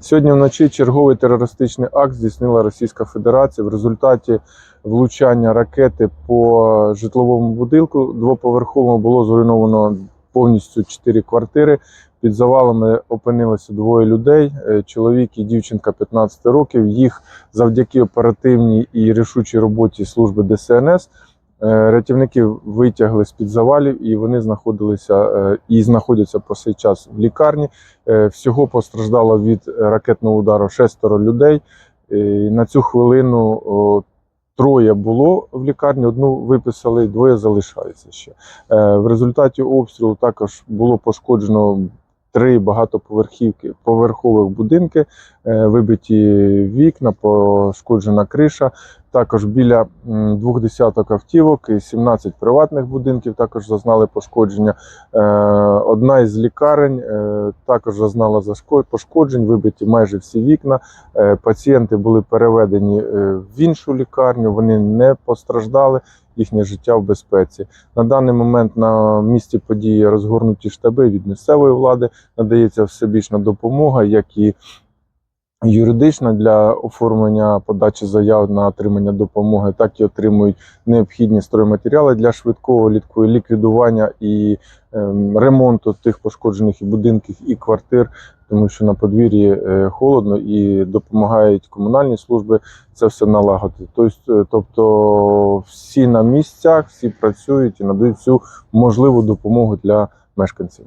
Сьогодні вночі черговий терористичний акт здійснила Російська Федерація в результаті влучання ракети по житловому будинку двоповерховому було зруйновано повністю чотири квартири. Під завалами опинилося двоє людей: чоловік і дівчинка 15 років. Їх завдяки оперативній і рішучій роботі служби ДСНС. Е, Рятівники витягли з під завалів, і вони знаходилися е, і знаходяться по цей час в лікарні. Е, Всього постраждало від ракетного удару шестеро людей. На цю хвилину троє було в лікарні, одну виписали, двоє залишаються ще. В результаті обстрілу також було пошкоджено три багатоповерхівки поверхових будинки, вибиті вікна, пошкоджена криша. Також біля двох десяток автівок і 17 приватних будинків також зазнали пошкодження. Е, Одна із лікарень е, також зазнала пошкоджень, вибиті майже всі вікна. Е, Пацієнти були переведені в іншу лікарню, вони не постраждали, їхнє життя в безпеці. На даний момент на місці події розгорнуті штаби від місцевої влади, надається всебічна допомога, як і юридична для оформлення подачі заяв на отримання допомоги, так і отримують необхідні стройматеріали для швидкого літку- ліквідування і ем, ремонту тих пошкоджених і будинків і квартир, тому що на подвір'ї е, холодно і допомагають комунальні служби це все налагодити. Тобто, тобто всі на місцях, всі працюють і надають цю можливу допомогу для мешканців.